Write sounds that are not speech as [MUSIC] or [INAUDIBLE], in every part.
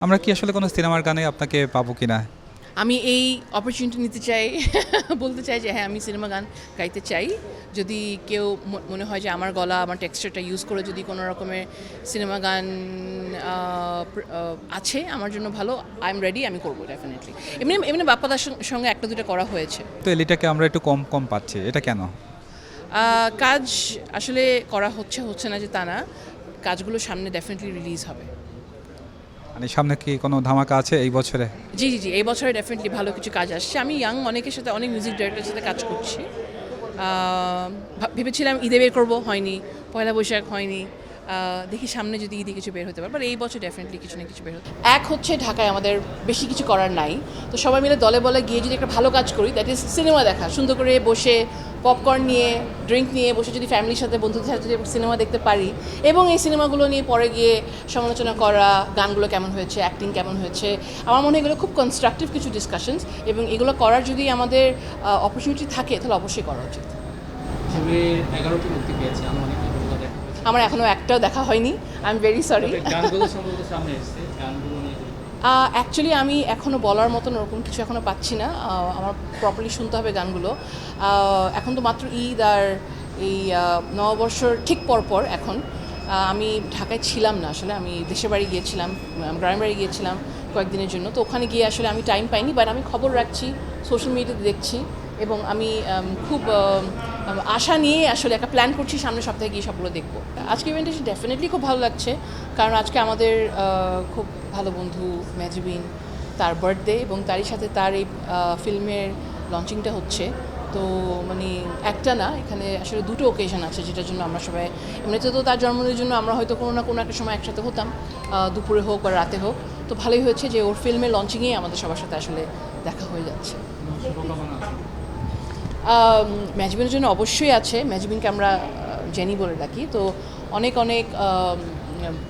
আমরা কি আসলে কোনো সিনেমার গানে আপনাকে পাবো কিনা? আমি এই অপরচুনিটি নিতে চাই [LAUGHS] বলতে চাই যে হ্যাঁ আমি সিনেমা গান গাইতে চাই। যদি কেউ মনে হয় যে আমার গলা আমার টেক্সচারটা ইউজ করে যদি কোনো রকমের সিনেমা গান আছে আমার জন্য ভালো আই এম রেডি আমি করব ডেফিনেটলি এমনি এমনি বাপ্পাদার সঙ্গে একটা দুটো করা হয়েছে। তো এলিটাকে আমরা একটু কম কম পাচ্ছি এটা কেন? কাজ আসলে করা হচ্ছে হচ্ছে না যে তা না। কাজগুলো সামনে ডেফিনেটলি রিলিজ হবে। মানে সামনে কি কোনো ধামাকা আছে এই বছরে? জি জি জি, এই বছরে ডেফিনেটলি ভালো কিছু কাজ আসছে। আমি ইয়াং অনেকের সাথে অনেক মিউজিক ডিরেক্টরের সাথে কাজ করছি। ভেবেছিলাম ঈদে বের করব, হয়নি। পয়লা বৈশাখ হয়নি। দেখি সামনে যদি ঈদে কিছু বের হতে পারে বাট এই বছর ডেফিনেটলি কিছু না কিছু বের হতে এক হচ্ছে ঢাকায় আমাদের বেশি কিছু করার নাই। তো সবাই মিলে দলে বলে গিয়ে যদি একটা ভালো কাজ করি দ্যাট ইজ সিনেমা দেখা। সুন্দর করে বসে পপকর্ন নিয়ে ড্রিঙ্ক নিয়ে বসে যদি ফ্যামিলির সাথে বন্ধুদের সাথে যদি সিনেমা দেখতে পারি এবং এই সিনেমাগুলো নিয়ে পরে গিয়ে সমালোচনা করা গানগুলো কেমন হয়েছে অ্যাক্টিং কেমন হয়েছে আমার মনে হয় এগুলো খুব কনস্ট্রাকটিভ কিছু ডিসকাশনস এবং এগুলো করার যদি আমাদের অপরচুনিটি থাকে তাহলে অবশ্যই করা উচিত। এগারোটি মুক্তি পেয়েছে আনুমানিক এগুলো দেখা হয়েছে আমার এখনও একটাও দেখা হয়নি। I am very sorry actually আমি এখনও বলার মতন ওরকম কিছু এখনও পাচ্ছি না। আমার প্রপারলি শুনতে হবে গানগুলো। এখন তো মাত্র ঈদ আর এই নববর্ষর ঠিক পরপর এখন। আমি ঢাকায় ছিলাম না আসলে আমি দেশের বাড়ি গিয়েছিলাম গ্রামের বাড়ি গিয়েছিলাম কয়েকদিনের জন্য। তো ওখানে গিয়ে আসলে আমি টাইম পাইনি বাট আমি খবর রাখছি সোশ্যাল মিডিয়াতে দেখছি। এবং আমি খুব আশা নিয়ে আসলে একটা প্ল্যান করছি সামনের সপ্তাহে গিয়ে সবগুলো দেখব। আজকে ইভেন্টে ডেফিনেটলি খুব ভালো লাগছে, কারণ আজকে আমাদের খুব ভালো বন্ধু ম্যাজিবিন তার বার্থডে এবং তারই সাথে তার এই ফিল্মের লঞ্চিংটা হচ্ছে। তো মানে একটা না, এখানে আসলে দুটো ওকেশন আছে যেটার জন্য আমরা সবাই, এমনিতে তো তার জন্মদিনের জন্য আমরা হয়তো কোনো না কোনো একটা সময় একসাথে হতাম দুপুরে হোক বা রাতে হোক। তো ভালোই হয়েছে যে ওর ফিল্মের লঞ্চিংয়েই আমাদের সবার সাথে আসলে দেখা হয়ে যাচ্ছে। ম্যাজবিনের জন্য অবশ্যই আছে। ম্যাজবিনকে আমরা জেনি বলে ডাকি। তো অনেক অনেক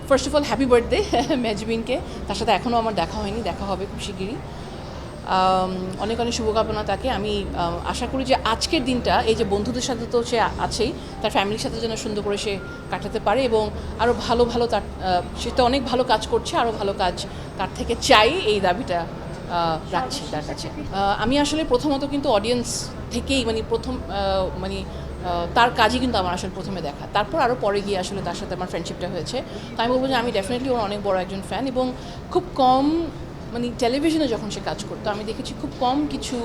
first of all happy birthday ম্যাজবিনকে তার সাথে এখনও আমার দেখা হয়নি, দেখা হবে খুব শিগগিরই। অনেক অনেক শুভকামনা তাকে। আমি আশা করি যে আজকের দিনটা, এই যে বন্ধুদের সাথে তো সে আছেই, তার ফ্যামিলির সাথে যেন সুন্দর করে সে কাটাতে পারে এবং আরও ভালো ভালো তার সে তো অনেক ভালো কাজ করছে আরও ভালো কাজ তার থেকে চাই এই দাবিটা রাখছি তার কাছে আমি আসলে প্রথমত কিন্তু অডিয়েন্স থেকেই মানে প্রথম মানে তার কাজই কিন্তু আমার আসলে প্রথমে দেখা। তারপর আরও পরে গিয়ে আসলে তার সাথে আমার ফ্রেন্ডশিপটা হয়েছে। তো আমি বলব যে আমি ডেফিনেটলি ওর অনেক বড় একজন ফ্যান এবং খুব কম মানে টেলিভিশনে যখন সে কাজ করতো, আমি দেখেছি খুব কম কিছু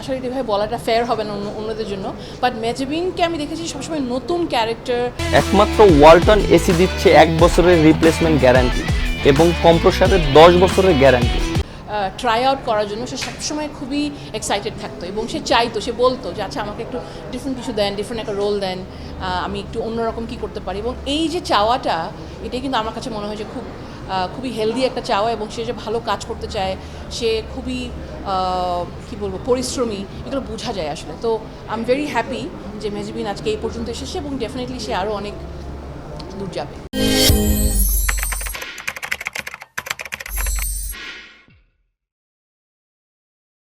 আসলে এভাবে বলাটা ফেয়ার হবে না অন্য- অন্যদের জন্য। বাট মেজবিনকে আমি দেখেছি সবসময় নতুন ক্যারেক্টার একমাত্র ওয়ালটন এসি দিচ্ছে এক বছরের রিপ্লেসমেন্ট গ্যারান্টি এবং কম্প্রসারের দশ বছরের গ্যারান্টি। ট্রাই আউট করার জন্য সে সবসময় খুবই এক্সাইটেড থাকতো এবং সে চাইতো, সে বলতো যে আচ্ছা আমাকে একটু ডিফারেন্ট কিছু দেন ডিফারেন্ট একটা রোল দেন আমি একটু অন্যরকম কী করতে পারি? এবং এই যে চাওয়াটা, এটাই কিন্তু আমার কাছে মনে হয় যে খুব খুবই হেলদি একটা চাওয়া এবং সে যে ভালো কাজ করতে চায়, সে খুবই কি বলব, পরিশ্রমী, এগুলো বোঝা যায় আসলে। তো আই এম ভেরি হ্যাপি যে মেজবিন আজকে এই পর্যন্ত এসেছে এবং ডেফিনেটলি সে আরও অনেক দূর যাবে।